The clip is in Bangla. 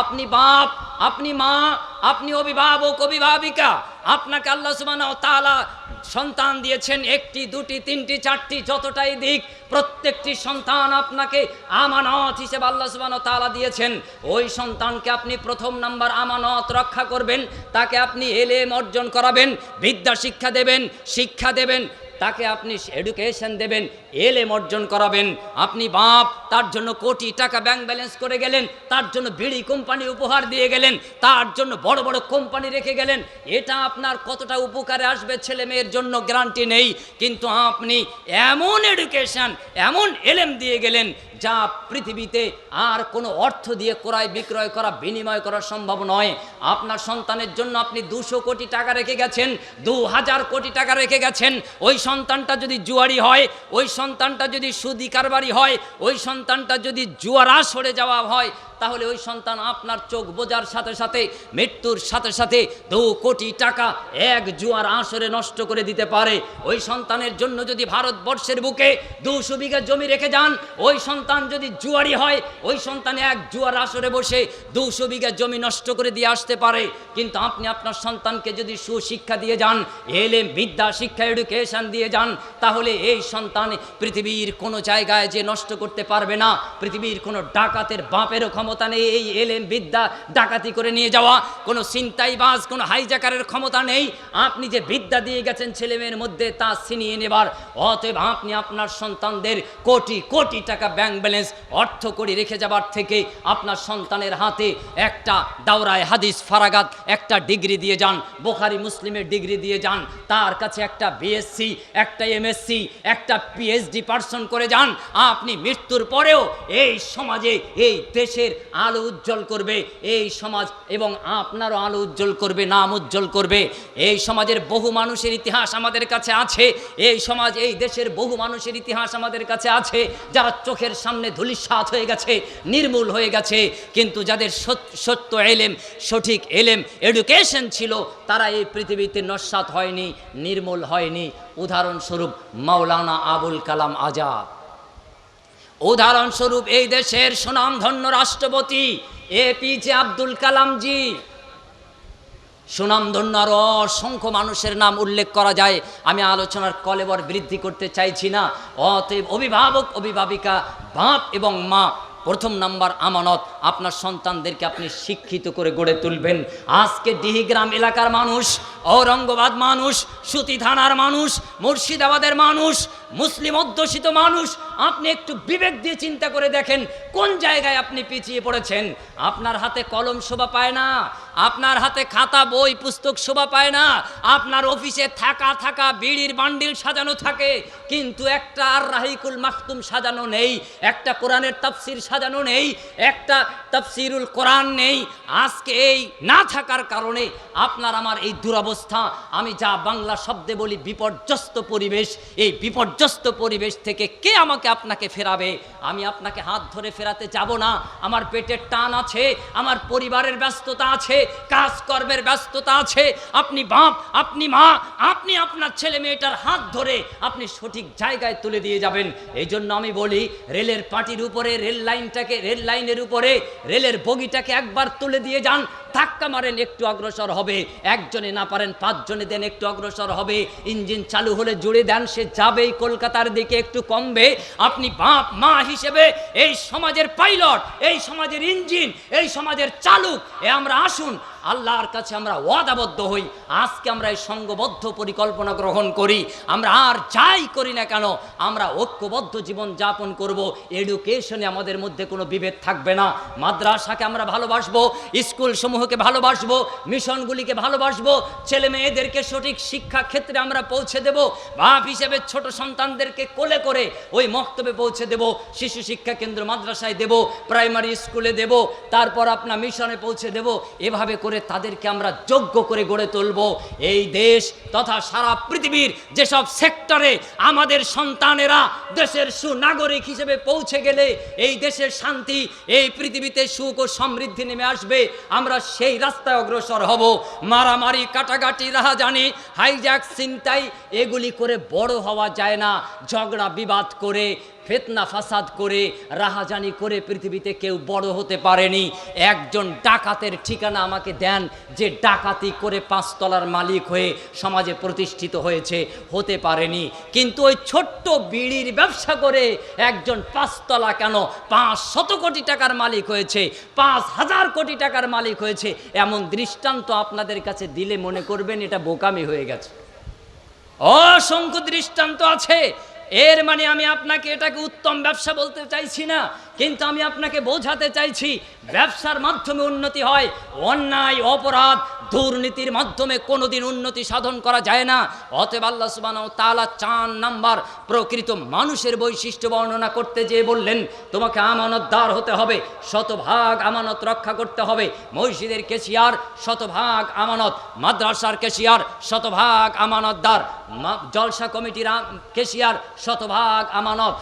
আপনি বাপ, আপনি মা, আপনি অভিভাবক, অভিভাবিকা, আপনাকে আল্লাহ সুবহানাহু ওয়া সন্তান দিয়েছেন একটি, দুটি, তিনটি, চারটি, যতটাই দিক, প্রত্যেকটি সন্তান আপনাকে আমানত হিসেবে আল্লাহ সুবহানাহু ওয়া তাআলা দিয়েছেন। ওই সন্তানকে আপনি প্রথম নাম্বার আমানত রক্ষা করবেন, তাকে আপনি এলেম অর্জন করাবেন, বিদ্যা শিক্ষা দেবেন শিক্ষা দেবেন তাকে আপনি এডুকেশন দেবেন, এলেম অর্জন করাবেন। আপনি বাপ, তার জন্য কোটি টাকা ব্যাংক ব্যালেন্স করে গেলেন, তার জন্য বিড়ি কোম্পানি উপহার দিয়ে গেলেন, তার জন্য বড় বড় কোম্পানি রেখে গেলেন। এটা আপনার কতটা উপকারে আসবে ছেলে মেয়ের জন্য গ্যারান্টি নেই। কিন্তু আপনি এমন এডুকেশন এমন এলেম দিয়ে গেলেন যা পৃথিবীতে আর কোনো অর্থ দিয়ে ক্রয় বিক্রয় করা, বিনিময় করা সম্ভব নয়। আপনার সন্তানের জন্য আপনি দুশো কোটি টাকা রেখে গেছেন দু হাজার কোটি টাকা রেখে গেছেন। ওই সন্তানটা যদি জুয়ারি হয়, ওই সন্তানটা যদি সুদি কারবারি হয়, ওই সন্তানটা যদি জুয়ারা সরে যাওয়া হয় তাহলে ওই সন্তান আপনার চোখ বোঝার সাথে সাথে, মৃত্যুর সাথে সাথে দু কোটি টাকা এক জুয়ার আসরে নষ্ট করে দিতে পারে। ওই সন্তানের জন্য যদি ভারতবর্ষের বুকে দুশো বিঘা জমি রেখে যান, ওই সন্তান যদি জুয়ারি হয়, ওই সন্তান এক জুয়ার আসরে বসে দুশো বিঘা জমি নষ্ট করে দিয়ে আসতে পারে। কিন্তু আপনি আপনার সন্তানকে যদি সুশিক্ষা দিয়ে যান, এলেম, বিদ্যা, শিক্ষা এডুকেশন দিয়ে যান, তাহলে এই সন্তান পৃথিবীর কোনো জায়গায় যে নষ্ট করতে পারবে না, পৃথিবীর কোনো ডাকাতের বাপেরও ক্ষমতা নেই, এই এলেম বিদ্যা, ডাকাতি করে নিয়ে যাওয়া, কোনো ছিনতাইবাজ, কোনো হাইজাকারের ক্ষমতা নেই। আপনি যে বিদ্যা দিয়ে গেছেন ছেলে মেয়ের মধ্যে, তা ছিনিয়ে নেবার। অতএব আপনি আপনার সন্তানদের কোটি কোটি টাকা ব্যাংক ব্যালেন্স অর্থ করে রেখে যাবার থেকে আপনার সন্তানের হাতে একটা দাওরায় হাদিস ফারাগাত, একটা ডিগ্রি দিয়ে যান, বোখারি মুসলিমের ডিগ্রি দিয়ে যান, তার কাছে একটা বিএসসি একটা এমএসসি একটা পিএইচডি পার্সন করে যান। আপনি মৃত্যুর পরেও এই সমাজে, এই দেশের আলো উজ্জ্বল করবে, এই সমাজ এবং আপনারও আলো উজ্জ্বল করবে, নাম উজ্জ্বল করবে। এই সমাজের বহু মানুষের ইতিহাস আমাদের কাছে আছে, এই সমাজ, এই দেশের বহু মানুষের ইতিহাস আমাদের কাছে আছে, যারা চোখের সামনে ধুলিসাৎ হয়ে গেছে, নির্মূল হয়ে গেছে, কিন্তু যাদের সত্য এলেম, সঠিক এলেম এডুকেশন ছিল, তারা এই পৃথিবীতে নস্বাত হয়নি, নির্মূল হয়নি। উদাহরণস্বরূপ মাওলানা আবুল কালাম আজাদ। উদাহরণস্বরূপ এই দেশের সুনামধন্য রাষ্ট্রপতি এপিজে আব্দুল কালামজি সুনামধন্য আরও অসংখ্য মানুষের নাম উল্লেখ করা যায়। আমি আলোচনার কলেবর বৃদ্ধি করতে চাইছি না। অতএব অভিভাবক, অভিভাবিকা, বাপ এবং মা, প্রথম নাম্বার আমানত আপনার সন্তানদেরকে আপনি শিক্ষিত করে গড়ে তুলবেন। আজকে ডিহিগ্রাম এলাকার মানুষ, ঔরঙ্গাবাদ মানুষ, সুতি থানার মানুষ, মুর্শিদাবাদের মানুষ মুসলিম অধ্যুষিত মানুষ, আপনি একটু বিবেক দিয়ে চিন্তা করে দেখেন, কোন জায়গায় আপনি পিছিয়ে পড়েছেন? আপনার হাতে কলম শোভা পায় না, আপনার হাতে খাতা, বই, পুস্তক শোভা পায় না, আপনার অফিসে থাকা থাকা বিড়ির বান্ডিল সাজানো থাকে, কিন্তু একটা আর রাহিকুল মাখতুম সাজানো নেই, একটা কোরআনের তাফসির সাজানো নেই, একটা তাফসিরুল কোরআন নেই। আজকে এই না থাকার কারণে আপনার আমার এই দুরবস্থা, আমি যা বাংলা শব্দে বলি বিপর্যস্ত পরিবেশ, এই বিপর্যস্ত পরিবেশ থেকে কে আমাকে আপনাকে ফেরাবে? আমি আপনাকে হাত ধরে ফেরাতে যাব না। আমার পেটের টান আছে, আমার পরিবারের ব্যস্ততা আছে, কাজকর্মের ব্যস্ততা আছে। আপনি বাপ, আপনি মা, আপনি আপনার ছেলে মেয়েটার হাত ধরে আপনি সঠিক জায়গায় তুলে দিয়ে যাবেন। এই জন্য আমি বলি, রেলের পাটির উপরে, রেল লাইনটাকে, রেল লাইনের উপরে, রেলের বগিটাকে একবার তুলে দিয়ে যান। ধাক্কা মারেন, একটু অগ্রসর হবে। একজনে না পারেন, পাঁচজনে দেন, একটু অগ্রসর হবে। ইঞ্জিন চালু হলে জুড়ে দেন, সে যাবেই কলকাতার দিকে, একটু কমবে। আপনি বাপ, মা হিসেবে এই সমাজের পাইলট, এই সমাজের ইঞ্জিন, এই সমাজের চালক, এ আমরা আসুন আল্লাহর কাছে আমরা ওয়াদাবদ্ধ হই। আজকে আমরা এই সঙ্গবদ্ধ পরিকল্পনা গ্রহণ করি। আমরা আর যাই করি না কেন, আমরা ঐক্যবদ্ধ জীবন যাপন করব। এডুকেশনে আমাদের মধ্যে কোনো বিভেদ থাকবে না। মাদ্রাসাকে আমরা ভালোবাসবো স্কুল সমূহকে ভালোবাসবো, মিশনগুলিকে ভালোবাসবো ছেলে মেয়েদেরকে সঠিক শিক্ষা ক্ষেত্রে আমরা পৌঁছে দেব। বাপ হিসেবে ছোট সন্তানদেরকে কোলে করে ওই মক্তবে পৌঁছে দেব। শিশু শিক্ষা কেন্দ্র মাদ্রাসায় দেব, প্রাইমারি স্কুলে দেব, তারপর আপনার মিশনে পৌঁছে দেব। এভাবে করে তাদেরকে আমরা যোগ্য করে গড়ে তুলব। এই দেশ তথা সারা পৃথিবীর যেসব সেক্টরে আমাদের সন্তানেরা দেশের সুনাগরিক হিসেবে পৌঁছে গেলে, এই দেশের শান্তি, এই পৃথিবীতে সুখ ও সমৃদ্ধি নেমে আসবে। আমরা সেই রাস্তায় অগ্রসর হব। মারামারি, কাটাকাটি, রাহাজানি হাইজ্যাক চিন্তাই এগুলি করে বড় হওয়া যায় না। ঝগড়া, বিবাদ করে ফেতনা ফাসাদ করে, রাহাজানি করে পৃথিবীতে কেউ বড় হতে পারেনি। একজন ডাকাতের ঠিকানা আমাকে দেন যে ডাকাতি করে পাঁচতলার মালিক হয়ে সমাজে প্রতিষ্ঠিত হয়েছে, হতে পারেনি। কিন্তু ওই ছোট্ট বিড়ির ব্যবসা করে একজন পাঁচতলা কেন পাঁচ শত কোটি টাকার মালিক হয়েছে, পাঁচ হাজার কোটি টাকার মালিক হয়েছে, এমন দৃষ্টান্ত আপনাদের কাছে দিলে মনে করবেন এটা বোকামি হয়ে গেছে। অসংখ্য দৃষ্টান্ত আছে। এর মানে আমি আপনাকে এটাকে উত্তম ব্যবসা বলতে চাইছি না। কিন্তু আমি আপনাকে বোঝাতে চাইছি, ব্যবসার মাধ্যমে উন্নতি হয়, অন্যায়, অপরাধ, দুর্নীতির মাধ্যমে কোনোদিন উন্নতি সাধন করা যায় না। অতএব আল্লাহ তাআলা চার নাম্বার প্রকৃত মানুষের বৈশিষ্ট্য বর্ণনা করতে যেয়ে বললেন, তোমাকে আমানতদার হতে হবে, শতভাগ আমানত রক্ষা করতে হবে। মসজিদের কেশিয়ার, শতভাগ আমানত। মাদ্রাসার কেশিয়ার, শতভাগ আমানতদার। জলসা কমিটির কেশিয়ার, শতভাগ আমানত।